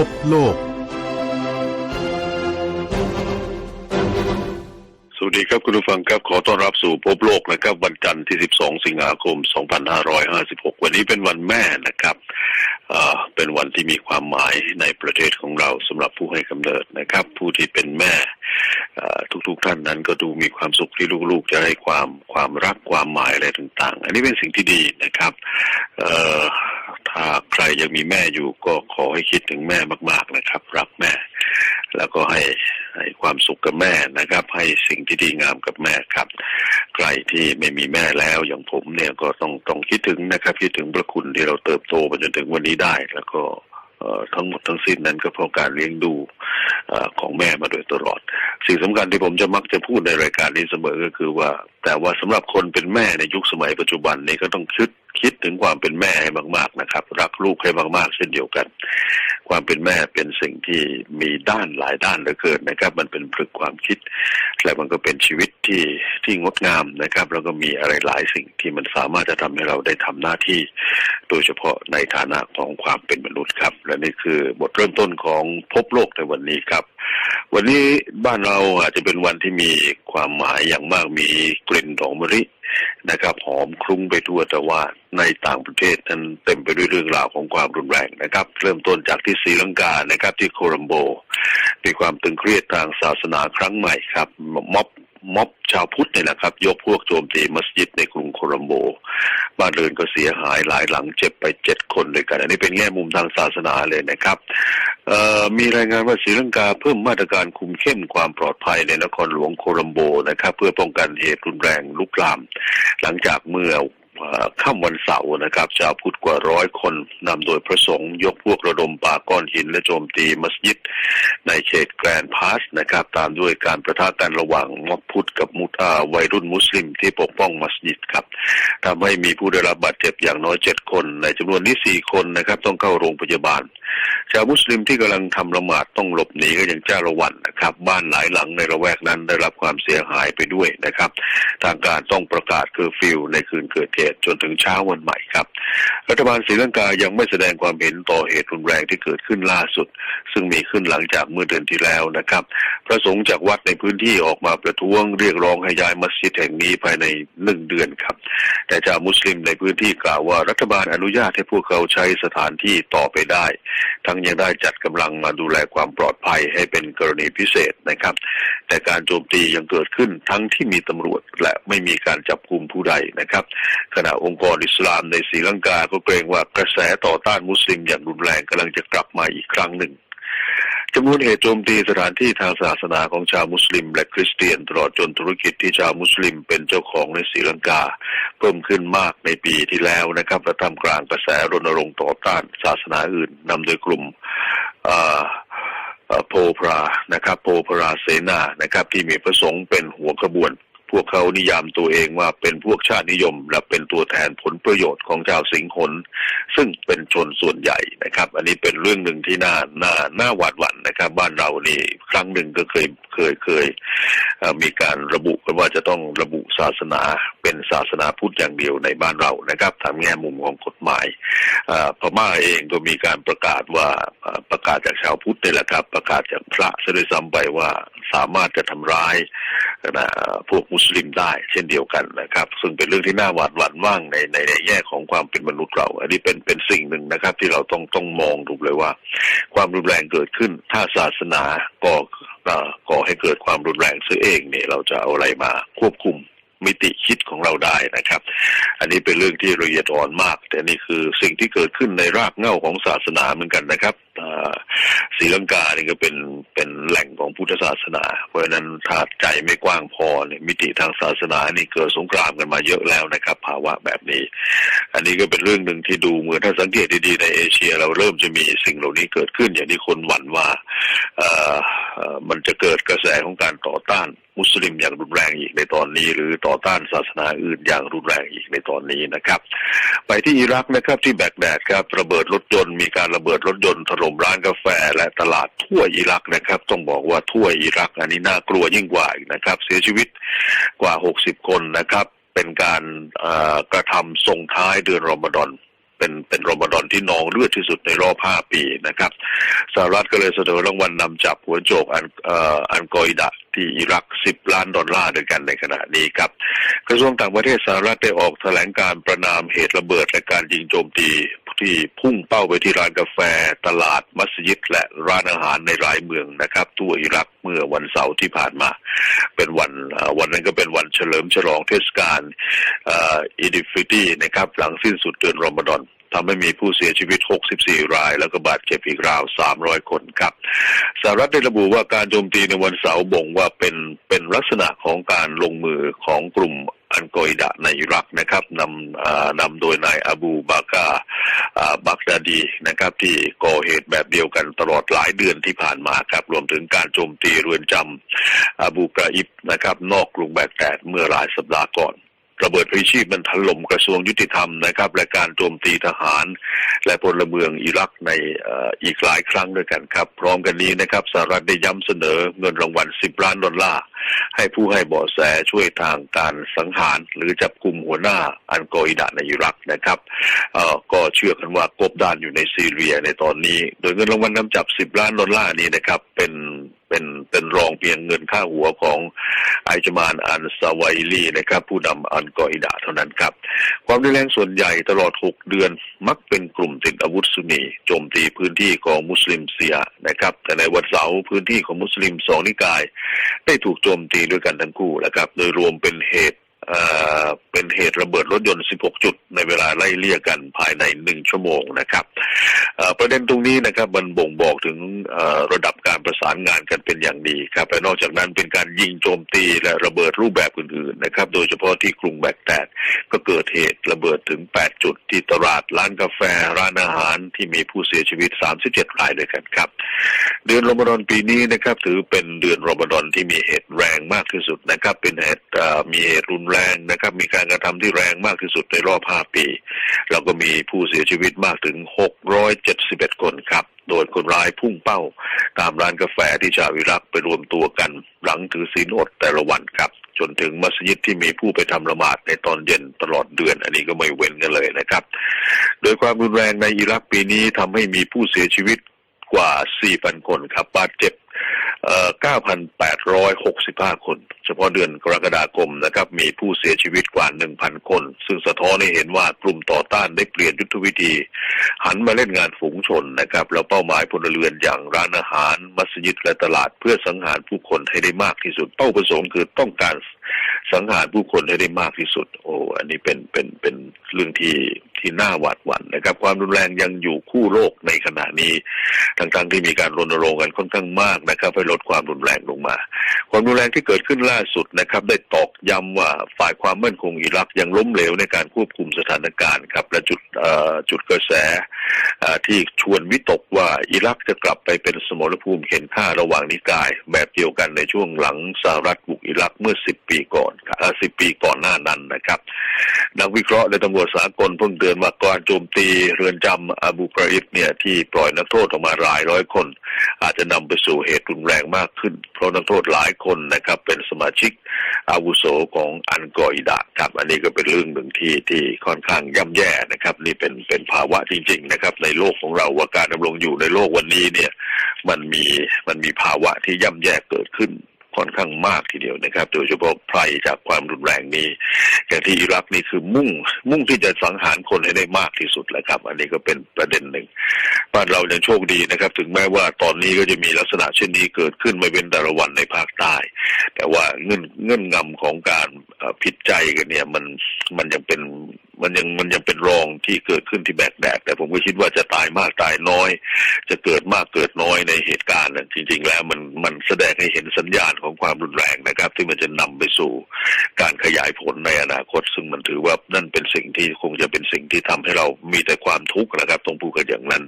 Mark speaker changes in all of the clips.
Speaker 1: พบโลก
Speaker 2: สวัสดีครับคุณผู้ฟังครับขอต้อนรับสู่พบโลกนะครับ วันจันทร์ที่ 12 สิงหาคม 2556 วันนี้เป็นวันแม่นะครับ เป็นวันที่มีความหมายในประเทศของเราสำหรับผู้ให้กำเนิดนะครับ ผู้ที่เป็นแม่ทุกๆท่านนั้นก็ดูมีความสุขที่ลูกๆ จะได้ความความรักความหมายอะไรต่างๆ อันนี้เป็นสิ่งที่ดีนะครับถ้าใครยังมีแม่อยู่ก็ขอให้คิดถึงแม่มากๆนะครับ รักแม่ แล้วก็ให้ให้ความสุขกับแม่นะครับ ให้สิ่งที่ดีงามกับแม่ครับ ใครที่ไม่มีแม่แล้วอย่างผมเนี่ยก็ต้องต้องคิดถึงนะครับ คิดถึงพระคุณที่เราเติบโตมาจนถึงวันนี้ได้ แล้วก็ทั้งหมดทั้งสิ้นนั้นก็เพราะการเลี้ยงดูของแม่มาโดยตลอด สิ่งสำคัญที่ผมจะมักจะพูดในรายการนี้เสมอก็คือว่า แต่ว่าสำหรับคนเป็นแม่ในยุคสมัยปัจจุบันนี้ก็ต้องคิด คิดถึงความเป็นแม่ให้มาก ๆนะครับ รักลูกให้มาก ๆ เช่นเดียวกัน ความเป็นแม่เป็นสิ่งที่มีด้านหลายด้านเหลือเกินนะครับ มันเป็นพลึกความคิด และมันก็เป็นชีวิตที่ที่งดงามนะครับ แล้วก็มีอะไรหลายสิ่งที่มันสามารถจะทำให้เราได้ทำหน้าที่ โดยเฉพาะในฐานะของความเป็นมนุษย์ครับ และนี่คือบทเริ่มต้นของพบโลกในวันนี้ครับ วันนี้บ้านเราอาจจะเป็นวันที่มีความหมายอย่างมากมีกลิ่นดอกมะลินะครับหอมคลุ้งไปทั่วแต่ว่าในต่างประเทศนั้นเต็มไปด้วยเรื่องราวของความรุนแรงนะครับ เริ่มต้นจากที่ศรีลังกานะครับที่โคลัมโบมีความตึงเครียดทางศาสนาครั้งใหม่ครับม็อบ ม็อบชาวพุทธเนี่ยนะครับ ยกพวกโจมตีมัสยิดในกรุงโคลัมโบ บ้านเรือนก็เสียหายหลายหลังเจ็บไปเจ็ดคนเลยกัน อันนี้เป็นแง่มุมทางศาสนาเลยนะครับมีรายงานว่าศรีลังกาเพิ่มมาตรการคุมเข้มความปลอดภัยในนครหลวงโคลัมโบนะครับ เพื่อป้องกันเหตุรุนแรงลุกลาม หลังจากเมื่อ ค่ำวันเสาร์นะครับ ชาวพุทธกว่าร้อยคนนำโดยพระสงฆ์ยกพวกระดมปาก้อนหินและโจมตีมัสยิดในเขตแกรนพาสนะครับ ตามด้วยการประทะกันระหว่างม็อบพุทธกับมุตอาวัยรุ่นมุสลิมที่ปกป้องมัสยิดครับทำให้มีผู้ได้รับบาดเจ็บอย่างน้อยเจ็ดคน ในจำนวนนี้สี่คนนะครับ ต้องเข้าโรงพยาบาล ชาวมุสลิมที่กำลังทำละหมาดต้องหลบหนีก็ยังจ้าละวันนะครับ บ้านหลายหลังในละแวกนั้นได้รับความเสียหายไปด้วยนะครับ ทางการต้องประกาศเคอร์ฟิวในคืนเกิดเหตจนถึงเช้าวันใหม่ครับ รัฐบาลศรีลังกายังไม่แสดงความเห็นต่อเหตุรุนแรงที่เกิดขึ้นล่าสุด ซึ่งมีขึ้นหลังจากเมื่อเดือนที่แล้วนะครับ พระสงฆ์จากวัดในพื้นที่ออกมาประท้วงเรียกร้องให้ย้ายมัสยิดแห่งนี้ภายในหนึ่งเดือนครับ แต่ชาวมุสลิมในพื้นที่กล่าวว่ารัฐบาลอนุญาตให้พวกเขาใช้สถานที่ต่อไปได้ ทั้งยังได้จัดกำลังมาดูแลความปลอดภัยให้เป็นกรณีพิเศษนะครับ แต่การโจมตียังเกิดขึ้นทั้งที่มีตำรวจและไม่มีการจับกุมผู้ใดนะครับขณะองค์กรอิสลามในศรีลังกาก็เกรงว่ากระแสต่อต้านมุสลิมอย่างรุนแรงกำลังจะกลับมาอีกครั้งหนึ่งจำนวนเหตุโจมตีสถานที่ทางศาสนาของชาวมุสลิม และคริสเตียนตลอดจนธุรกิจที่ชาวมุสลิมเป็นเจ้าของในศรีลังกา เพิ่มขึ้นมากในปีที่แล้วนะครับและทำกลางกระแสรณรงค์ต่อต้านศาสนาอื่นนำโดยกลุ่มอ่าอ่อโพพรานะครับโพพราเสนานะครับที่มีพระสงฆ์เป็นหัวขบวน พวกเขานิยามตัวเองว่าเป็นพวกชาตินิยม และเป็นตัวแทนผลประโยชน์ของชาวสิงห์นซึ่งเป็นชนส่วนใหญ่นะครับ อันนี้เป็นเรื่องหนึ่งที่น่าน่าน่าหวาดหวั่นนะครับ บ้านเรานี่ครั้งหนึ่งก็เคยเคยเคยมีการระบุกันว่าจะต้องระบุศาสนาเป็นศาสนาพุทธอย่างเดียวในบ้านเรานะครับทางแง่มุมของกฎหมายพม่าเองก็มีการประกาศว่าประกาศจากชาวพุทธนี่แหละครับ ประกาศจากพระซะด้วยซ้ำไปว่าสามารถจะทำร้ายนะพวกมุสลิมได้เช่นเดียวกันนะครับ ซึ่งเป็นเรื่องที่น่าหวาดหวั่นว่างในในในแง่ของความเป็นมนุษย์เรา อันนี้เป็นเป็นสิ่งหนึ่งนะครับ ที่เราต้องต้องมองดูเลยว่า ความรุนแรงเกิดขึ้น ถ้าศาสนาก็อ่าก่อให้เกิดความรุนแรงซะเองเนี่ยเราจะเอาอะไรมาควบคุมมิติคิดของเราได้นะครับ อันนี้เป็นเรื่องที่ละเอียดอ่อนมาก แต่นี่คือสิ่งที่เกิดขึ้นในรากเหง้าของศาสนาเหมือนกันนะครับศรีลังกานี่ก็เป็นเป็นแหล่งของพุทธศาสนา เพราะฉะนั้นถ้าใจไม่กว้างพอเนี่ยมิติทางศาสนานี่เกิดสงครามกันมาเยอะแล้วนะครับ ภาวะแบบนี้ อันนี้ก็เป็นเรื่องหนึ่งที่ดูเหมือนถ้าสังเกตดีๆในเอเชีย เราเริ่มจะมีสิ่งเหล่านี้เกิดขึ้น อย่างที่คนหวั่นว่าเอ่อเอ่อมันจะเกิดกระแสของการต่อต้านมุสลิมอย่างรุนแรงอีกในตอนนี้ หรือต่อต้านศาสนาอื่นอย่างรุนแรงอีกในตอนนี้นะครับ ไปที่อิรักนะครับที่แบกแดดครับระเบิดรถยนต์มีการระเบิดรถยนต์ถล่มร้านกาแฟและตลาดทั่วอิรักนะครับ ต้องบอกว่าทั่วอิรัก อันนี้น่ากลัวยิ่งกว่าอีกนะครับ เสียชีวิตกว่า 60 คนนะครับ เป็นการกระทำส่งท้ายเดือนรอมฎอนเป็นเป็นรอมฎอนที่นองเลือดที่สุดในรอบห้าปีนะครับสหรัฐก็เลยเสนอรางวัลนำจับหัวโจกอันอันกอิดะที่อิรัก 10 ล้านดอลลาร์ด้วยกันในขณะนี้ครับ กระทรวงต่างประเทศสหรัฐได้ออกแถลงการประนามเหตุระเบิดและการยิงโจมตี ที่พุ่งเป้าไปที่ร้านกาแฟ ตลาดมัสยิด และร้านอาหารในหลายเมืองนะครับ ทั่วอิรักเมื่อวันเสาร์ที่ผ่านมา เป็นวันวันนั้นก็เป็นวันเฉลิมฉลองเทศกาลอีดิฟิตีนะครับ หลังสิ้นสุดเดือนรอมฎอนทำให้มีผู้เสียชีวิต 64 ราย แล้วก็บาดเจ็บอีกราว 300 คนครับสหรัฐได้ระบุว่าการโจมตีในวันเสาร์บ่งว่าเป็นเป็นลักษณะของการลงมือของกลุ่ม อันกอยดะในอิรักนะครับนำนำโดยนายอบูบากาอ่าบักดาดีนะครับที่ก่อเหตุแบบเดียวกันตลอดหลายเดือนที่ผ่านมาครับรวมถึงการโจมตีเรือนจำอาบูกราอิบนะครับนอกกรุงแบกแดดเมื่อหลายสัปดาห์ก่อน ระเบิดพลีชีพมันถล่มกระทรวงยุติธรรมนะครับ และการโจมตีทหาร และพลเมืองอิรักในอีกหลายครั้งด้วยกันครับ พร้อมกันนี้นะครับสหรัฐได้ย้ำเสนอเงินรางวัล 10 ล้านดอลลาร์ให้ผู้ให้เบาะแสช่วยทางการสังหาร หรือจับกลุ่มหัวหน้าอันกออิดะในอิรักนะครับก็เชื่อกันว่ากบดานอยู่ในซีเรีย ในตอนนี้ โดยเงินรางวัลนำจับ 10 ล้านดอลลาร์นี้นะครับเป็น เป็นเป็นรองเพียงเงินค่าหัวของไอจมานอันซาวลีนะครับ ผู้นำอันกออิดะเท่านั้นครับ ความรุนแรงส่วนใหญ่ตลอด 6 เดือนมักเป็นกลุ่มติดอาวุธซุนนีโจมตีพื้นที่ของมุสลิมเซียนะครับ แต่ในวันเสาร์พื้นที่ของมุสลิมสองนิกาย ได้ถูกโจมตีด้วยกันทั้งคู่นะครับ โดยรวมเป็นเหตุ เอ่อเป็นเหตุระเบิดรถยนต์ 16 จุด ในเวลาไล่เลี่ยกันภายในหนึ่งชั่วโมงนะครับเอ่อประเด็นตรงนี้นะครับมันบ่งบอกถึงเอ่อระดับการประสานงานกันเป็นอย่างดีครับและนอกจากนั้นเป็นการยิงโจมตีและระเบิดรูปแบบอื่นๆนะครับ โดยเฉพาะที่กรุงแบกแดดก็เกิดเหตุระเบิดถึง 8 จุด ที่ตลาดร้านกาแฟร้านอาหารที่มีผู้เสียชีวิต 37 รายด้วยกันครับ เดือนรอมฎอนปีนี้นะครับถือเป็นเดือนรอมฎอนที่มีเหตุแรงมากที่สุดนะครับ เป็นเหตุมีเหตุรุนแรงนะครับ มีการกระทำที่แรงมากที่สุดในรอบ 5 ปีแล้วก็มีผู้เสียชีวิตมากถึง 671 คนครับ โดยคนร้ายพุ่งเป้า ตามร้านกาแฟที่ชาวอิรักไปรวมตัวกัน หลังถือศีลอดแต่ละวันครับ จนถึงมัสยิดที่มีผู้ไปทำละหมาดในตอนเย็นตลอดเดือน อันนี้ก็ไม่เว้นกันเลยนะครับ โดยความรุนแรงในอิรักปีนี้ทำให้มีผู้เสียชีวิตกว่า 4,000 คนครับบาดเจ็บ 9,865 คน เฉพาะเดือนกรกฎาคมนะครับ มีผู้เสียชีวิตกว่า 1,000 คน ซึ่งสะท้อนให้เห็นว่ากลุ่มต่อต้านได้เปลี่ยนยุทธวิธี หันมาเล่นงานฝูงชนนะครับ แล้วเป้าหมายพลเรือนอย่างร้านอาหาร มัสยิดและตลาดเพื่อสังหารผู้คนให้ได้มากที่สุด เป้าประสงค์คือต้องการสังหารผู้คนให้ได้มากที่สุด โอ้ อันนี้เป็นเป็นเป็นเรื่องที่ ที่น่าหวาดหวั่นนะครับ ความรุนแรงยังอยู่คู่โลกในขณะนี้ทั้งๆที่มีการรณรงค์กันค่อนข้างมากนะครับให้ลดความรุนแรงลงมา ความรุนแรงที่เกิดขึ้นล่าสุดนะครับ ได้ตอกย้ำว่าฝ่ายความมั่นคงอิรักยังล้มเหลวในการควบคุมสถานการณ์ครับและจุดจุดกระแสที่ชวนวิตกว่าอิรักจะกลับไปเป็นสมรภูมิเข็นฆ่าระหว่างนิกาย แบบเดียวกันในช่วงหลังสหรัฐบุกอิรักเมื่อ 10 ปีก่อนอ่อ10 ปีก่อนหน้านั้นนะครับ นักวิเคราะห์และตำรวจสากลเพิ่งเตือนว่าการโจมตีเรือนจำอาบูกราอิบเนี่ยที่ปล่อยนักโทษออกมาหลายร้อยคน อาจจะนำไปสู่เหตุรุนแรงมากขึ้น เพราะนักโทษหลายคนนะครับ เป็นสมาชิกอาวุโสของอันกออิดะครับ อันนี้ก็เป็นเรื่องหนึ่งที่ที่ค่อนข้างย่ำแย่นะครับ นี่เป็นเป็นภาวะจริง ๆ นะครับ ในโลกของเราว่าการดำรงอยู่ในโลกวันนี้เนี่ย มันมีมันมีภาวะที่ย่ำแย่เกิดขึ้น ค่อนข้างมากทีเดียวนะครับ โดยเฉพาะภัยจากความรุนแรงนี้ อย่างที่อิรักนี่คือมุ่ง มุ่งที่จะสังหารคนให้ได้มากที่สุดแหละครับ อันนี้ก็เป็นประเด็นหนึ่งบ้านเรายังโชคดีนะครับ ถึงแม้ว่าตอนนี้ก็จะมีลักษณะเช่นนี้เกิดขึ้นไม่เป็นแต่ละวันในภาคใต้ แต่ว่าเงื่อนเงื่อนงำของการผิดใจกันเนี่ยมันมันยังเป็น มันยังมันยังเป็นรองที่เกิดขึ้นที่แบกแดดแต่ผมก็คิดว่าจะตายมากตายน้อย จะเกิดมากเกิดน้อยในเหตุการณ์นั้นจริง ๆ แล้วมันมันแสดงให้เห็นสัญญาณของความรุนแรงนะครับ ที่มันจะนำไปสู่การขยายผลในอนาคต ซึ่งมันถือว่านั่นเป็นสิ่งที่คงจะเป็นสิ่งที่ทำให้เรามีแต่ความทุกข์นะครับต้องพูดกันอย่างนั้น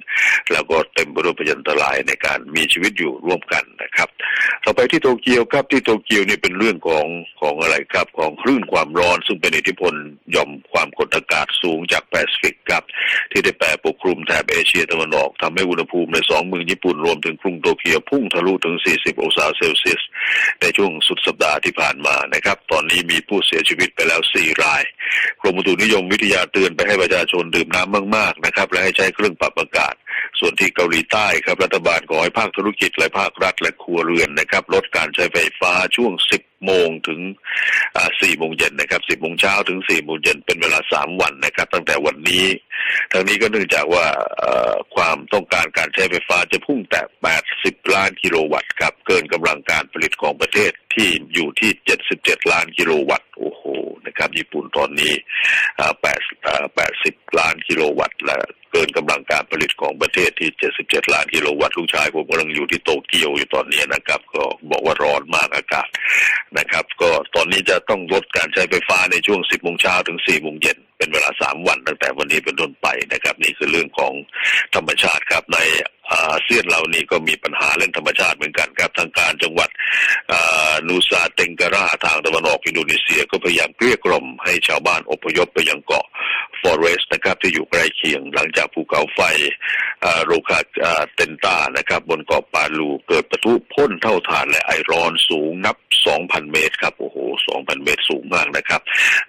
Speaker 2: แล้วก็เต็มไปด้วยพยันตรายในการมีชีวิตอยู่ร่วมกัน นะครับนะครับ ต่อไปที่โตเกียวครับที่โตเกียวเนี่ยเป็นเรื่องของของอะไรครับของคลื่นความร้อน ซึ่งเป็นอิทธิพลย่อมความกดอากาศสูงจากแปซิฟิกครับ ที่ได้แผ่ปกคลุมแถบเอเชียตะวันออกทำให้อุณหภูมิในสองเมืองญี่ปุ่นรวมถึงกรุงโตเกียวพุ่งทะลุถึง 40 องศาเซลเซียส ในช่วงสุดสัปดาห์ที่ผ่านมานะครับ ตอนนี้มีผู้เสียชีวิตไปแล้ว 4 รายกรมอุตุนิยมวิทยาเตือนไปให้ประชาชนดื่มน้ำมากๆนะครับและให้ใช้เครื่องปรับอากาศ ส่วนที่เกาหลีใต้ครับรัฐบาลขอให้ภาคธุรกิจและภาครัฐและครัวเรือนนะครับลดการใช้ไฟฟ้าช่วง 10 โมงถึงอ่า4โมงเย็นนะครับ10โมงเช้าถึง4โมงเย็นเป็นเวลา3วันนะครับ ตั้งแต่วันนี้ทั้งนี้ก็เนื่องจากว่าความต้องการการใช้ไฟฟ้าจะพุ่งแต่80ล้านกิโลวัตต์ครับเกินกำลังการผลิตของประเทศที่อยู่ที่77ล้านกิโลวัตต์โอ้โหนะครับ ญี่ปุ่นตอนนี้อ่า8อ่า80ล้านกิโลวัตต์และเกินกำลังการผลิตของประเทศที่ 77 ล้านกิโลวัตต์ลูกชายผมกำลังอยู่ที่โตเกียวอยู่ตอนนี้นะครับ ก็บอกว่าร้อนมากอากาศนะครับ ก็ตอนนี้จะต้องลดการใช้ไฟฟ้าในช่วง 10โมงเช้าถึง4โมงเย็นเป็นเวลา 3 วันตั้งแต่วันนี้เป็นต้นไปนะครับ นี่คือเรื่องของธรรมชาติครับในอาเซียนเรานี่ก็มีปัญหาเรื่องธรรมชาติเหมือนกันครับทางการจังหวัดนูซาเตงการาทางตะวันออกอินโดนีเซียก็พยายามเกลี้ยกล่อมให้ชาวบ้านอพยพไปยังเกาะ ฟอเรสต์นะครับที่อยู่ใกล้เคียงหลังจากภูเขาไฟโรคาเตนตานะครับ บนเกาะปาลูเกิดปะทุพ่นเท่าฐานและไอร้อนสูงนับ 2,000 เมตรครับโอ้โห 2,000 เมตรสูงมากนะครับ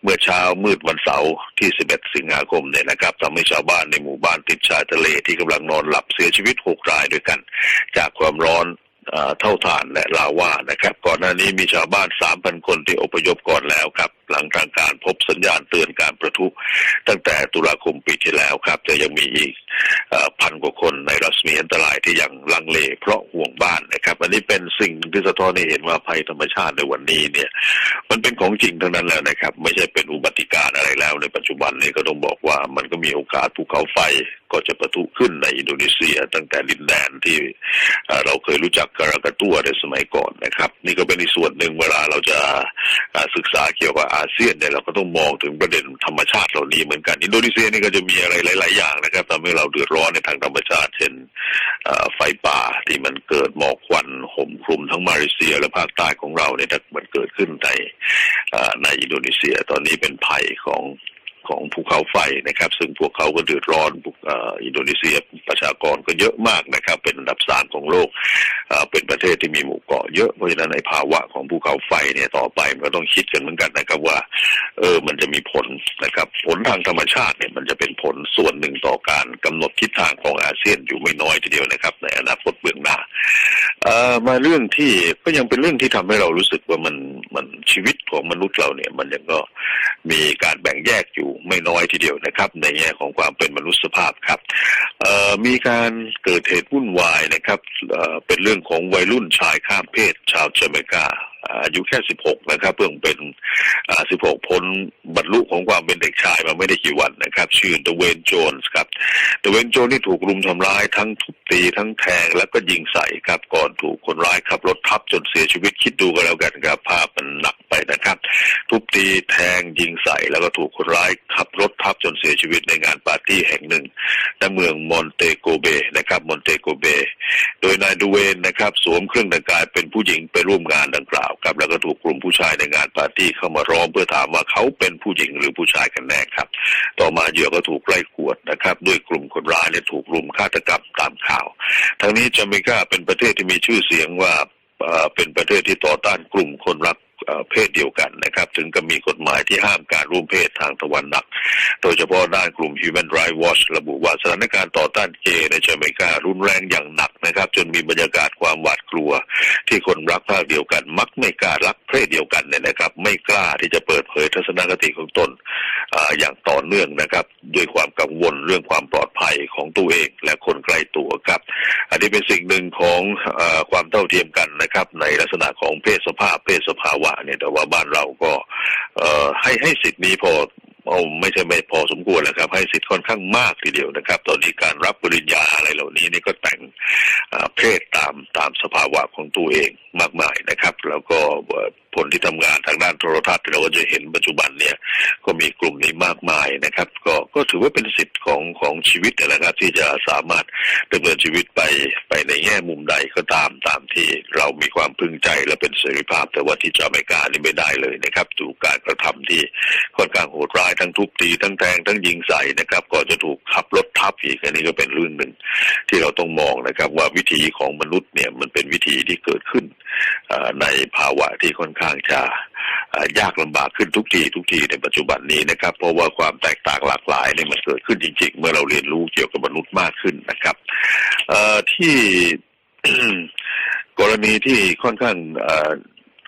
Speaker 2: เมื่อเช้ามืดวันเสาร์ที่ 11 สิงหาคมเนี่ยนะครับทำให้ชาวบ้านในหมู่บ้านติดชายทะเลที่กำลังนอนหลับเสียชีวิต 6 รายด้วยกัน จากความร้อนเท่าฐานและลาวานะครับ ก่อนหน้านี้มีชาวบ้าน 3,000 คนที่อพยพก่อนแล้วครับ หลังทางการพบสัญญาณเตือนการประทุตั้งแต่ตุลาคมปีที่แล้วครับ แต่ยังมีอีกอพันกว่าคนในรัศมีอันตรายที่ยังลังเล เพราะห่วงบ้านนะครับอันนี้เป็นสิ่งที่สะท้อนให้เห็นว่าภัยธรรมชาติในวันนี้เนี่ย มันเป็นของจริงทั้งนั้นแล้วนะครับ ไม่ใช่เป็นอุบัติการอะไรแล้ว ในปัจจุบันนี้ก็ต้องบอกว่ามันก็มีโอกาสภูเขาไฟก็จะประทุขึ้นในอินโดนีเซีย ตั้งแต่ดินแดนที่เราเคยรู้จักกรากัตัวในสมัยก่อนนะครับ นี่ก็เป็นอีกส่วนหนึ่งเวลาเราจะศึกษาเกี่ยวกับอาเซียนเนี่ยเราก็ต้องมองถึงประเด็นธรรมชาติเหล่านี้เหมือนกันอินโดนีเซียนี่ก็จะมีอะไรหลาย ๆ อย่างนะครับทำให้เราเดือดร้อนในทางธรรมชาติ เช่นไฟป่าที่มันเกิดหมอกควันห่มคลุมทั้งมาเลเซีย และภาคใต้ของเราเนี่ยถ้ามันเกิดขึ้นในในอินโดนีเซีย ตอนนี้เป็นภัยของ ของภูเขาไฟนะครับ ซึ่งพวกเขาก็เดือดร้อนอ,อินโดนีเซียประชากรก็เยอะมากนะครับ เป็นอันดับสามของโลกเป็นประเทศที่มีหมู่เกาะเยอะเพราะฉะนั้นในภาวะของภูเขาไฟเนี่ยต่อไปมันก็ต้องคิดกันเหมือนกันนะครับว่า ออมันจะมีผลนะครับ ผลทางธรรมชาติเนี่ยมันจะเป็นผลส่วนหนึ่งต่อการกำหนดทิศทางของอาเซียนอยู่ไม่น้อยทีเดียวนะครับ ในอนาคตเบื้องหน้าเอ่อมาเรื่องที่ก็ยังเป็นเรื่องที่ทำให้เรารู้สึกว่ามันมันชีวิตของมนุษย์เราเนี่ย มันยังก็มีการแบ่งแยกอยู่ไม่น้อยทีเดียวนะครับ ในแง่ของความเป็นมนุษยภาพครับเอ่อมีการเกิดเหตุวุ่นวายนะครับเอ่อเป็นเรื่องของวัยรุ่นชายข้ามเพศชาวเจเมกา อายุแค่16นะครับ เพิ่งเป็นอ่า16พ้นบรรลุของความเป็นเด็กชายมาไม่ได้กี่วันนะครับ ชื่อเดเวนโจนส์ครับเดเวนโจนนี่ถูกรุมทำร้ายทั้งทุบตีทั้งแทงแล้วก็ยิงใส่ครับ ก่อนถูกคนร้ายขับรถทับจนเสียชีวิตคิดดูกันแล้วกันครับภาพมันหนักไปนะครับ ทุบตีแทงยิงใส่แล้วก็ถูกคนร้ายขับรถทับจนเสียชีวิตในงานปาร์ตี้แห่งหนึ่ง ในเมืองมอนเตโกเบนะครับมอนเตโกเบ โดยนายดูเวนนะครับ สวมเครื่องแต่งกายเป็นผู้หญิงไปร่วมงานดังกล่าวครับแล้วก็ถูกกลุ่มผู้ชายในงานปาร์ตี้เข้ามาร้องเพื่อถามว่าเขาเป็นผู้หญิงหรือผู้ชายกันแน่ครับ ต่อมาเหยื่อก็ถูกไล่กวดนะครับด้วยกลุ่มคนร้ายเนี่ยถูกรุมฆาตกรรมตามข่าว ทั้งนี้จาเมกาเป็นประเทศที่มีชื่อเสียงว่าเอ่อเป็นประเทศที่ต่อต้านกลุ่มคนรัก เอ่อเพศเดียวกันนะครับ ถึงกับมีกฎหมายที่ห้ามการร่วมเพศทางตะวันตกโดยเฉพาะด้านกลุ่ม Human Rights Watch ระบุว่าสถานการณ์ต่อต้านเกย์ในจาเมการุนแรงอย่างหนักนะครับ จนมีบรรยากาศความหวาดกลัว ที่คนรักภาคเดียวกัน มักไม่กล้ารักเพศเดียวกันเนี่ยนะครับ ไม่กล้าที่จะเปิดเผยทัศนคติของตนออย่างต่อเนื่องนะครับ ด้วยความกังวลเรื่องความปลอดภัยของตัวเอง และคนใกล้ตัวครับ อันนี้เป็นสิ่งหนึ่งของออความเท่าเทียมกันนะครับ ในลักษณะของเพศสภาพเพศสภาวะเนี่ยแต่ว่าบ้านเราก็ เอ่อให้ให้สิทธิ์นี้พอเอาไม่ใช่ไม่พอสมควรแหละครับ ให้สิทธิ์ค่อนข้างมากทีเดียวนะครับ ตอนนี้การรับปริญญาอะไรเหล่านี้นี่ก็แต่งเพศตามตามสภาวะของตัวเองมากมายนะครับนะครับแล้วก็ คนที่ทำงานทางด้านโทรทัศน์เราก็จะเห็นปัจจุบันเนี่ย ก็มีกลุ่มนี้มากมายนะครับ ก็ก็ถือว่าเป็นสิทธิ์ของของชีวิตนะครับ ที่จะสามารถดำเนินชีวิตไปไปในแง่มุมใดก็ตามตามที่เรามีความพึงใจและเป็นเสรีภาพ แต่ว่าที่จะอเมริกานี่ไม่ได้เลยนะครับถูกการกระทำที่ค่อนข้างโหดร้ายทั้งทุบตีทั้งแทงทั้งยิงใส่นะครับก็จะถูกขับรถทับอีกอันนี้ก็เป็นเรื่องหนึ่ง ที่เราต้องมองนะครับ ว่าวิถีของมนุษย์เนี่ยมันเป็นวิถีที่เกิดขึ้นในภาวะที่ค่อนข้างจะยากลำบากขึ้นทุกทีทุกทีในปัจจุบันนี้นะครับ เพราะว่าความแตกต่างหลากหลายเนี่ยมันเกิดขึ้นจริง ๆ เมื่อเราเรียนรู้เกี่ยวกับมนุษย์มากขึ้นนะครับที่กรณีที่ค่อนข้าง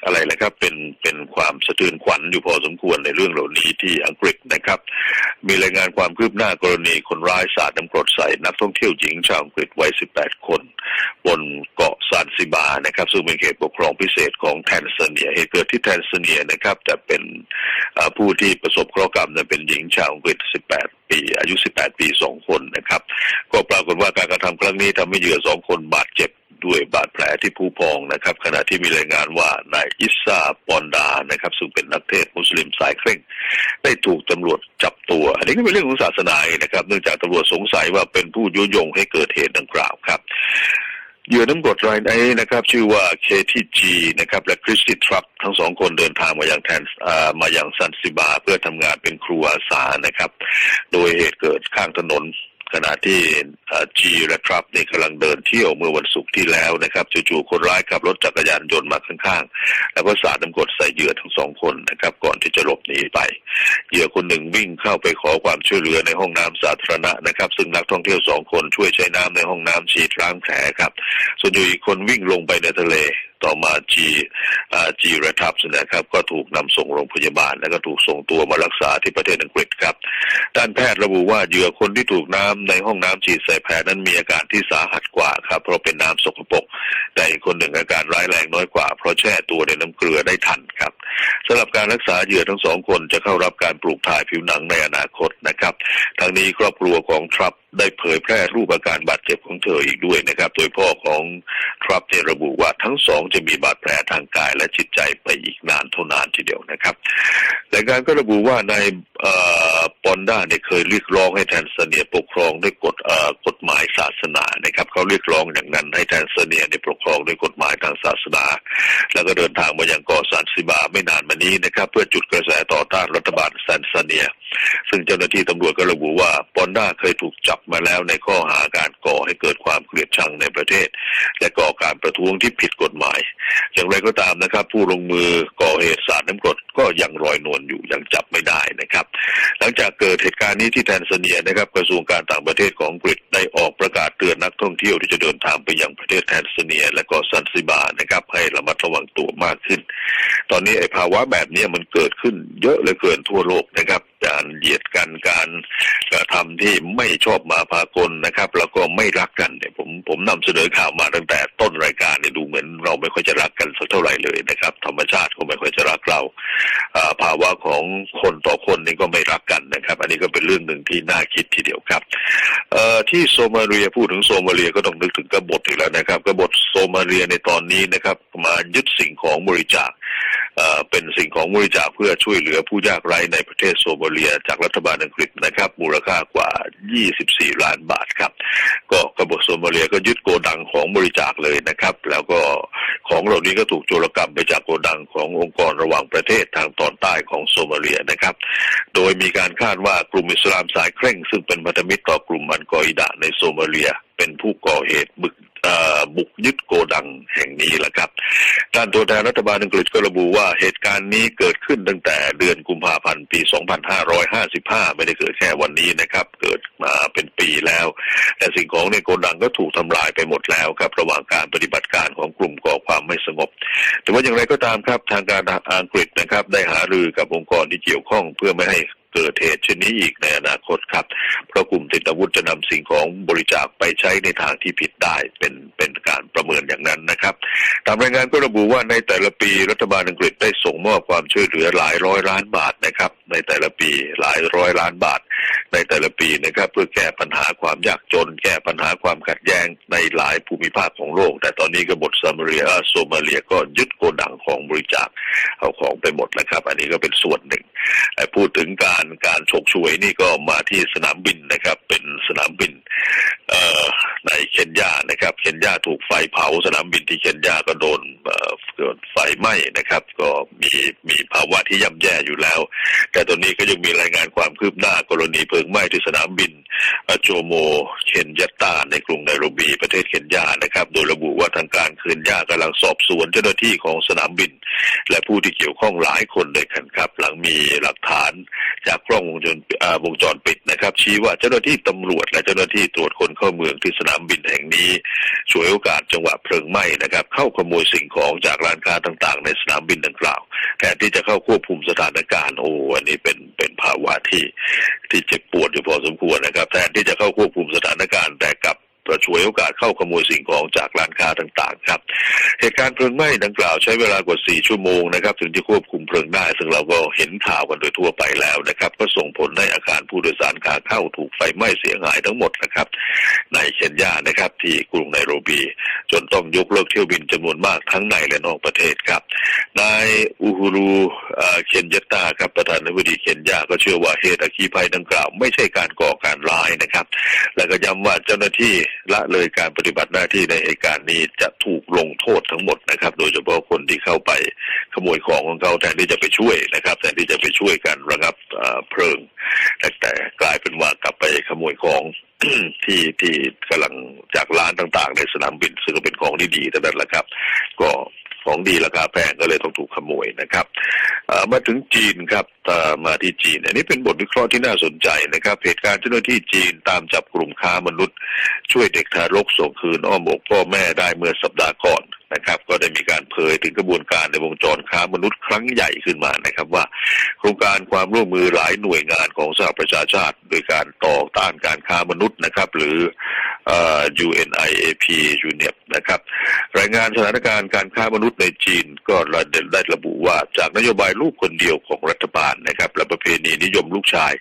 Speaker 2: อะไรแหละครับ เป็นเป็นความสะเทือนขวัญอยู่พอสมควรในเรื่องเหล่านี้ที่อังกฤษนะครับ มีรายงานความคืบหน้ากรณีคนร้ายสาดน้ำกรดใส่นักท่องเที่ยวหญิงชาวอังกฤษวัย 18 คน บนเกาะซานซิบานะครับ ซึ่งเป็นเขตปกครองพิเศษของแทนซาเนียเหตุเกิดที่แทนซาเนียนะครับ แต่เป็นผู้ที่ประสบเคราะห์กรรมนั้นเป็นหญิงชาวอังกฤษ 18 ปีอายุ 18 ปี 2 คนนะครับ ก็ปรากฏว่าการกระทำครั้งนี้ทำให้เหยื่อ 2 คนบาดเจ็บ ด้วยบาดแผลที่ผู้พองนะครับ ขณะที่มีรายงานว่านายอิสซาปอนดานะครับ ซึ่งเป็นนักเทศมุสลิมสายเคร่ง ได้ถูกตำรวจจับตัว อันนี้ก็เป็นเรื่องของศาสนานะครับ เนื่องจากตำรวจสงสัยว่าเป็นผู้ยุยงให้เกิดเหตุดังกล่าวครับเหยื่อน้ำกรดรายนี้นะครับ ชื่อว่าเคที่จีนะครับ และคริสติทรัพทั้งสองคนเดินทางมาอย่างแทนมาอย่างซันซิบา เพื่อทำงานเป็นครูอาสานะครับ โดยเหตุเกิดข้างถนน ขณะที่จีและทรัพนี่กำลังเดินเที่ยวเมื่อวันศุกร์ที่แล้วนะครับจู่ๆคนร้ายขับรถจักรยานยนต์มาข้างๆ แล้วก็สาดน้ำกรดใส่เหยื่อทั้งสองคนนะครับ ก่อนที่จะหลบหนีไป เหยื่อคนหนึ่งวิ่งเข้าไปขอความช่วยเหลือในห้องน้ำสาธารณะนะครับ ซึ่งนักท่องเที่ยวสองคนช่วยใช้น้ำในห้องน้ำฉีดล้างแผลครับ ส่วนอยู่อีกคนวิ่งลงไปในทะเล ต่อมาจีจีระทับนะครับ ก็ถูกนำส่งโรงพยาบาล แล้วก็ถูกส่งตัวมารักษาที่ประเทศอังกฤษครับ ด้านแพทย์ระบุว่าเหยื่อคนที่ถูกน้ำในห้องน้ำฉีดใส่แผลนั้นมีอาการที่สาหัสกว่าครับ เพราะเป็นน้ำสกปรกแต่อีกคนหนึ่งอาการร้ายแรงน้อยกว่า เพราะแช่ตัวในน้ำเกลือได้ทันครับสำหรับการรักษาเหยื่อทั้งสองคนจะเข้ารับการปลูกถ่ายผิวหนังในอนาคตนะครับทางนี้ครอบครัวของทรัพ ได้เผยแพร่รูปอาการบาดเจ็บของเธออีกด้วยนะครับ โดยพ่อของทรัพย์เนี่ยระบุว่าทั้งสองจะมีบาดแผลทางกายและจิตใจไปอีกนานเท่านานทีเดียวนะครับแต่การก็ระบุว่าในปอนด้าเนี่ยเคยเรียกร้องให้แทนซาเนียปกครองด้วยกฎกฎหมายศาสนานะครับ เขาเรียกร้องอย่างนั้นให้แทนซาเนียเนี่ยปกครองด้วยกฎหมายทางศาสนา แล้วก็เดินทางมายังเกาะซานซิบาไม่นานมานี้นะครับ เพื่อจุดกระแสต่อต้านรัฐบาลแซนซาเนีย ซึ่งเจ้าหน้าที่ตำรวจก็ระบุว่าปอนด้าเคยถูกจับมาแล้วในข้อหาการก่อให้เกิดความเกลียดชังในประเทศ และก่อการประท้วงที่ผิดกฎหมาย อย่างไรก็ตามนะครับ ผู้ลงมือก่อเหตุสารน้ำกรดก็ยังลอยนวลอยู่ยังจับไม่ได้นะครับ หลังจากเกิดเหตุการณ์นี้ที่แทนซาเนียนะครับกระทรวงการต่างประเทศของอังกฤษได้ออกประกาศเตือนนักท่องเที่ยวที่จะเดินทางไปยังประเทศแทนซาเนีย และก็ซันซิบานะครับ ให้ระมัดระวังตัวมากขึ้น ตอนนี้ไอ้ภาวะแบบนี้มันเกิดขึ้นเยอะเลยเกินทั่วโลกนะครับ การเหยียดกันการกระทำที่ไม่ชอบมาพากลนะครับ แล้วก็ไม่รักกันเนี่ยผมผมนำเสนอข่าวมาตั้งแต่ต้นรายการเนี่ยดูเหมือนเราไม่ค่อยจะรักกันสักเท่าไหร่เลยนะครับ ธรรมชาติก็ไม่ค่อยจะรักเราภาวะของคนต่อคนนี่ก็ไม่รักกันนะครับ อันนี้ก็เป็นเรื่องหนึ่งที่น่าคิดทีเดียวครับที่โซมาเลียพูดถึงโซมาเลียก็ต้องนึกถึงกบฏอีกแล้วนะครับกบฏโซมาเลียในตอนนี้นะครับมายึดสิ่งของบริจาคเป็นสิ่งของบริจาคเพื่อช่วยเหลือผู้ยากไร้ในประเทศโซมาเลียจากรัฐบาลอังกฤษ 24 ล้านบาทครับ ก็กบฏโซมาเลียก็ยึดโกดังของบริจาคเลยนะครับ แล้วก็ของเหล่านี้ก็ถูกโจรกรรมไปจากโกดังขององค์กรระหว่างประเทศทางตอนใต้ของโซมาเลียนะครับ โดยมีการคาดว่ากลุ่มอิสลามสายเคร่ง ซึ่งเป็นพันธมิตรต่อกลุ่มมันกออิดะในโซมาเลีย เป็นผู้ก่อเหตุบึก บุกยึดโกดังแห่งนี้แหละครับด้านตัวแทนรัฐบาลอังกฤษก็ระบุว่าเหตุการณ์นี้เกิดขึ้นตั้งแต่เดือนกุมภาพันธ์ปี 2555 ไม่ได้เกิดแค่วันนี้นะครับ เกิดมาเป็นปีแล้ว แต่สิ่งของในโกดังก็ถูกทำลายไปหมดแล้วครับ ระหว่างการปฏิบัติการของกลุ่มก่อความไม่สงบ แต่ว่าอย่างไรก็ตามครับทางการอังกฤษนะครับ ได้หารือกับองค์กรที่เกี่ยวข้องเพื่อไม่ให้เกิดเหตุเช่นนี้อีกในอนาคตครับ เพราะกลุ่มติดอาวุธจะนำสิ่งของบริจาคไปใช้ในทางที่ผิดได้เป็นเป็นการ ประเมินอย่างนั้นนะครับตามรายงานก็ระบุว่าในแต่ละปีรัฐบาลอังกฤษได้ส่งมอบความช่วยเหลือหลายร้อยล้านบาทนะครับ ในแต่ละปีหลายร้อยล้านบาท ในแต่ละปีนะครับ เพื่อแก้ปัญหาความยากจน แก้ปัญหาความขัดแย้งในหลายภูมิภาคของโลก แต่ตอนนี้ก็บทซามาเรียโซมาเลียก็ยึดโกดังของบริจาคเอาของไปหมดแล้วครับ อันนี้ก็เป็นส่วนหนึ่งพูดถึงการการฉกฉวยนี่ก็มาที่สนามบินนะครับ เป็นสนามบิน ในเคนยานะครับ เคนยาถูกไฟเผาสนามบินที่เคนยาก็โดนเกิดไฟไหม้นะครับ ก็มีมีภาวะที่ย่ำแย่อยู่แล้ว แต่ตอนนี้ก็ยังมีรายงานความคืบหน้ากรณีเพลิงไหม้ที่สนามบินโจโมเคนยัตตาในกรุงไนโรบีประเทศเคนยานะครับ โดยระบุว่าทางการเคนยากำลังสอบสวนเจ้าหน้าที่ของสนามบินและผู้ที่เกี่ยวข้องหลายคนเลยกันครับ หลังมีหลักฐานจากกล้องวงจรวงจรปิดนะครับ ชี้ว่าเจ้าหน้าที่ตำรวจและเจ้าหน้าที่ตรวจคนเข้าเมืองที่สนามบินแห่งนี้ช่วยโอกาสจังหวะเพลิงไหม้นะครับ เข้าขโมยสิ่งของจากร้านค้าต่างๆ ในสนามบินดังกล่าวแทนที่จะเข้าควบคุมสถานการณ์โอ้อันนี้เป็นเป็นภาวะที่ที่เจ็บปวดอยู่พอสมควรนะครับ แทนที่จะเข้าควบคุมสถานการณ์แต่กลับ ประชวยโอกาสเข้าขโมยสิ่งของจากร้านค้าต่างๆครับ เหตุการณ์เพลิงไหม้ดังกล่าวใช้เวลากว่า 4 ชั่วโมงนะครับถึงจะควบคุมเพลิงได้ ซึ่งเราก็เห็นข่าวกันโดยทั่วไปแล้วนะครับ ก็ส่งผลให้อาคารผู้โดยสารขาเข้าถูกไฟไหม้เสียหายทั้งหมดนะครับ ในเคนยานะครับ ที่กรุงไนโรบี จนต้องยกเลิกเที่ยวบินจำนวนมากทั้งในและนอกประเทศครับนายอูฮูรูเคนยตาครับประธานาธิบดีเคนยาก็เชื่อว่าเหตุอัคคีภัยดังกล่าว ไม่ใช่การก่อการร้ายนะครับ และก็ย้ำว่าเจ้าหน้าที่ละเลยการปฏิบัติหน้าที่ในเหตุการณ์นี้จะถูกลงโทษทั้งหมดนะครับ โดยเฉพาะคนที่เข้าไปขโมยของของเขาแทนที่จะไปช่วยนะครับแทนที่จะไปช่วยกันระงับเพลิง แต่กลายเป็นว่ากลับไปขโมยของที่ที่กำลังจากร้านต่างๆ ในสนามบินซึ่งเป็นของที่ดีแต่นั้นแหละครับ ก็ของดีราคาแพงก็เลยต้องถูกขโมยนะครับมาถึงจีนครับามาที่จีน อันนี้เป็นบทวิเคราะห์ที่น่าสนใจนะครับ เหตุการณ์เจ้าหน้าที่จีนตามจับกลุ่มค้ามนุษย์ ช่วยเด็กทารกส่งคืนอ้อมอกพ่อแม่ได้เมื่อสัปดาห์ก่อนนะครับ ก็ได้มีการเผยถึงกระบวนการในวงจรค้ามนุษย์ครั้งใหญ่ขึ้นมานะครับว่า โครงการความร่วมมือหลายหน่วยงานของสหประชาชาติ โดยการต่อต้านการค้ามนุษย์นะครับ หรือ UNIAP UNEP นะครับรายงานสถานการณ์การค้ามนุษย์ในจีนก็ได้ระบุว่าจากนโยบายลูกคนเดียวของรัฐบาลนะครับและประเพณีนิยมลูกชาย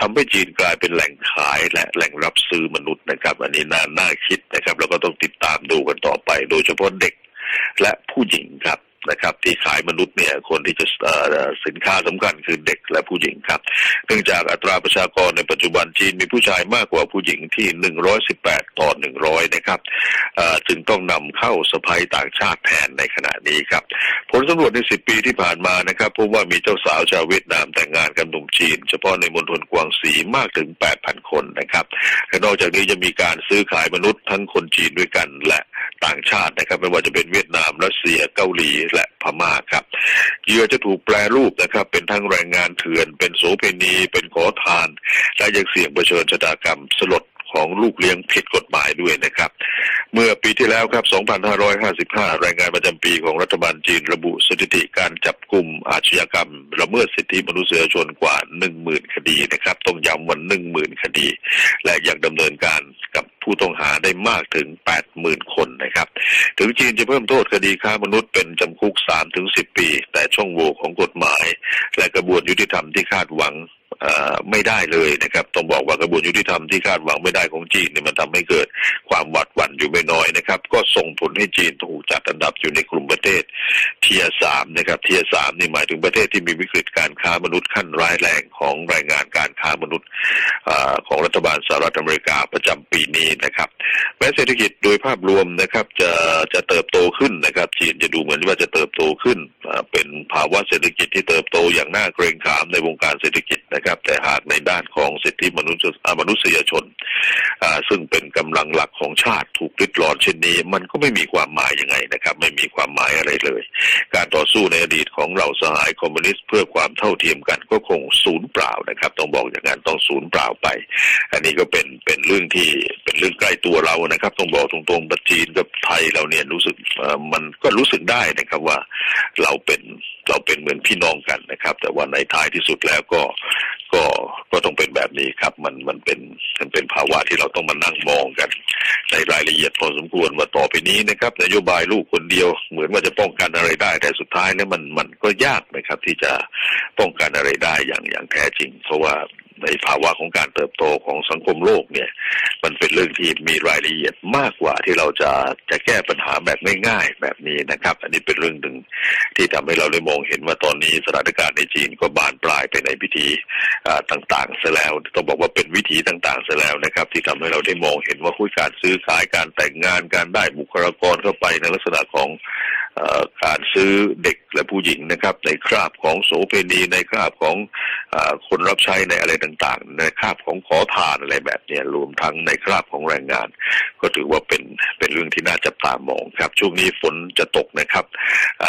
Speaker 2: ทำให้จีนกลายเป็นแหล่งขายและแหล่งรับซื้อมนุษย์นะครับ อันนี้น่าน่าคิดนะครับ แล้วก็ต้องติดตามดูกันต่อไป โดยเฉพาะเด็กและผู้หญิงครับ นะครับที่ขายมนุษย์เนี่ยคนที่จะสินค้าสำคัญคือเด็กและผู้หญิงครับ เนื่องจากอัตราประชากรในปัจจุบันจีนมีผู้ชายมากกว่าผู้หญิงที่ 118 ต่อ 100 นะครับจึงต้องนำเข้าสะพายต่างชาติแทนในขณะนี้ครับ ผลสำรวจใน 10 ปีที่ผ่านมานะครับพบว่ามีเจ้าสาวชาวเวียดนามแต่งงานกับหนุ่มจีน เฉพาะในมณฑลกวางซีมากถึง 8,000 คนนะครับและนอกจากนี้จะมีการซื้อขายมนุษย์ทั้งคนจีนด้วยกันและต่างชาตินะครับไม่ว่าจะเป็นเวียดนามรัสเซียเกาหลีและพม่าครับเหยื่อจะถูกแปลรูปนะครับ เป็นทั้งแรงงานเถื่อน เป็นโสเพณี เป็นขอทาน และยังเสี่ยงเผชิญชะตากรรมสลดของลูกเลี้ยงผิดกฎหมายด้วยนะครับ เมื่อปีที่แล้วครับ 2555 รายงานประจำปีของรัฐบาลจีนระบุสถิติการจับกลุ่มอาชญากรรมละเมิดสิทธิมนุษยชนกว่า 10,000 คดีนะครับ ต้องย้ำวัน 10,000 คดี และยังดำเนินการกับ ผู้ต้องหาได้มากถึง 80,000 คนนะครับ ถึงจีนจะเพิ่มโทษคดีค้ามนุษย์เป็นจำคุก 3-10 ปี แต่ช่องโหว่ของกฎหมาย และกระบวนยุติธรรมที่คาดหวังไม่ได้เลยนะครับ ต้องบอกว่ากระบวนยุติธรรมที่คาดหวังไม่ได้ของจีนเนี่ยมันทำให้เกิดความหวาดหวั่นอยู่ไม่น้อยนะครับ ก็ส่งผลให้จีนถูกจัดอันดับอยู่ในกลุ่มประเทศเทียสามนะครับเทียสามนี่หมายถึงประเทศที่มีวิกฤตการค้ามนุษย์ขั้นร้ายแรงของรายงานการ ค้ามนุษย์ของรัฐบาลสหรัฐอเมริกาประจำปีนี้นะครับแม้เศรษฐกิจโดยภาพรวมนะครับจะจะเติบโตขึ้นนะครับจีนจะดูเหมือนว่าจะเติบโตขึ้น เป็นภาวะเศรษฐกิจที่เติบโตอย่างน่าเกรงขามในวงการเศรษฐกิจนะครับ แต่หากในด้านของสิทธิมนุษยมนุษยชน ซึ่งเป็นกำลังหลักของชาติถูกริดรอนเช่นนี้ มันก็ไม่มีความหมายยังไงนะครับ ไม่มีความหมายอะไรเลย การต่อสู้ในอดีตของเราสหายคอมมิวนิสต์เพื่อความเท่าเทียมกันก็คงสูญเปล่านะครับ ต้องบอกอย่างนั้นต้องสูญเปล่าไป อันนี้ก็เป็นเป็นเรื่องที่เป็นเรื่องใกล้ตัวเรานะครับต้องบอกตรงๆปัจจีนกับไทยเราเนี่ยรู้สึกมันก็รู้สึกได้นะครับว่าเราเป็นเราเป็นเหมือนพี่น้องกันนะครับ แต่ว่าในท้ายที่สุดแล้วก็ก็ก็ต้องเป็นแบบนี้ครับ มันมันเป็นมันเป็นภาวะที่เราต้องมานั่งมองกัน ในรายละเอียดพอสมควรว่าต่อไปนี้นะครับนโยบายลูกคนเดียว เหมือนว่าจะป้องกันอะไรได้ แต่สุดท้ายเนี่ยมันมันก็ยากนะครับที่จะป้องกันอะไรได้อย่างอย่างแท้จริง เพราะว่า ในภาวะของการเติบโตของสังคมโลกเนี่ย มันเป็นเรื่องที่มีรายละเอียดมากกว่าที่เราจะจะแก้ปัญหาแบบง่ายๆแบบนี้นะครับ อันนี้เป็นเรื่องหนึ่งที่ทำให้เราได้มองเห็นว่าตอนนี้สถานการณ์ในจีนก็บานปลายไปในพิธีอ่าต่างๆซะแล้วต้องบอกว่าเป็นวิธีต่างๆซะแล้วนะครับ ที่ทำให้เราได้มองเห็นว่าคุยการซื้อขายการแต่งงานการได้บุคลากรเข้าไปในลักษณะของ การซื้อเด็กและผู้หญิงนะครับ ในคราบของโสเภณีในคราบของอคนรับใช้ในอะไรต่างๆ ในคราบของขอทานอะไรแบบนี้รวมทั้งในคราบของแรงงาน ก็ถือว่าเป็นเป็นเรื่องที่น่าจับตามองครับ ช่วงนี้ฝนจะตกนะครับ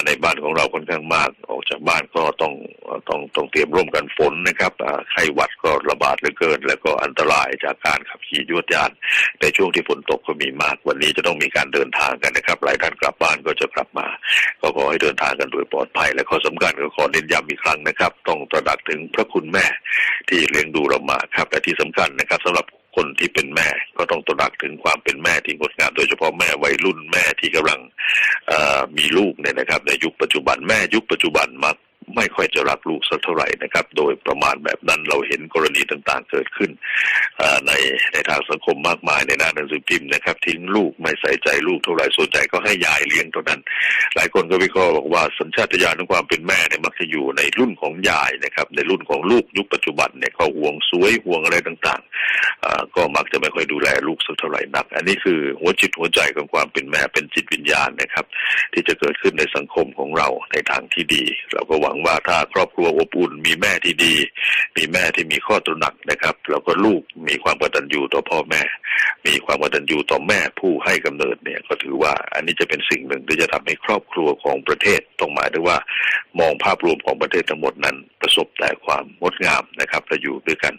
Speaker 2: ในบ้านของเราค่อนข้างมากออกจากบ้านก็ต้องต้องต้องเตรียมร่วมกันฝนนะครับไข้หวัดก็ระบาดเหลือเกิน แล้วก็อันตรายจากการขับขี่ยวดยานในช่วงที่ฝนตกก็มีมากวันนี้จะต้องมีการเดินทางกันนะครับหลายท่านกลับบ้านก็จะกลับมาก็ขอให้เดินทางกันโดยปลอดภัย และข้อสำคัญก็ขอเน้นย้ำอีกครั้งนะครับ ต้องตระหนักถึงพระคุณแม่ที่เลี้ยงดูเรามาครับและที่สำคัญนะครับสำหรับคนที่เป็นแม่ก็ต้องตระหนักถึงความเป็นแม่ที่งดงามโดยเฉพาะแม่วัยรุ่นแม่ที่กำลังมีลูกเนี่ยนะครับ ในยุคปัจจุบันแม่ยุคปัจจุบันมัก ไม่ค่อยจะรักลูกสักเท่าไหร่นะครับ โดยประมาณแบบนั้นเราเห็นกรณีต่างๆ เกิดขึ้นในในทางสังคมมากมายในหน้าหนังสือพิมพ์นะครับ ทิ้งลูกไม่ใส่ใจลูกเท่าไหร่ส่วนใหญ่ก็ให้ยายเลี้ยงเท่านั้น หลายคนก็วิเคราะห์บอกว่าสัญชาตญาณของความเป็นแม่เนี่ยมักจะอยู่ในรุ่นของยายนะครับ ในรุ่นของลูกยุคปัจจุบันเนี่ยเขาห่วงสวยห่วงอะไรต่างๆก็มักจะไม่ค่อยดูแลลูกสักเท่าไหร่นัก อันนี้คือหัวจิตหัวใจของความเป็นแม่เป็นจิตวิญญาณนะครับ ที่จะเกิดขึ้นในสังคมของเราในทางที่ดี เราก็หวังว่าถ้าครอบครัวอบอุ่น มีแม่ที่ดี มีแม่ที่มีข้อตระหนักนะครับ แล้วก็ลูกมีความกตัญญูต่อพ่อแม่ มีความกตัญญูต่อแม่ผู้ให้กำเนิดเนี่ยก็ถือว่าอันนี้จะเป็นสิ่งหนึ่งที่จะทำให้ครอบครัวของประเทศต้องหมายถึงว่า มองภาพรวมของประเทศทั้งหมดนั้น ประสบแต่ความงดงามนะครับและอยู่ด้วยกัน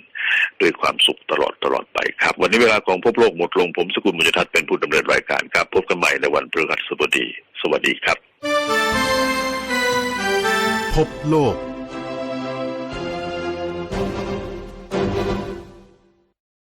Speaker 2: ด้วยความสุขตลอดตลอดไปครับ วันนี้เวลาของพบโลกหมดลงผมสกุลมุจทัศน์เป็นผู้ดำเนินรายการครับ พบกันใหม่ในวันพฤหัสบดี สวัสดีครับ
Speaker 1: พบโลก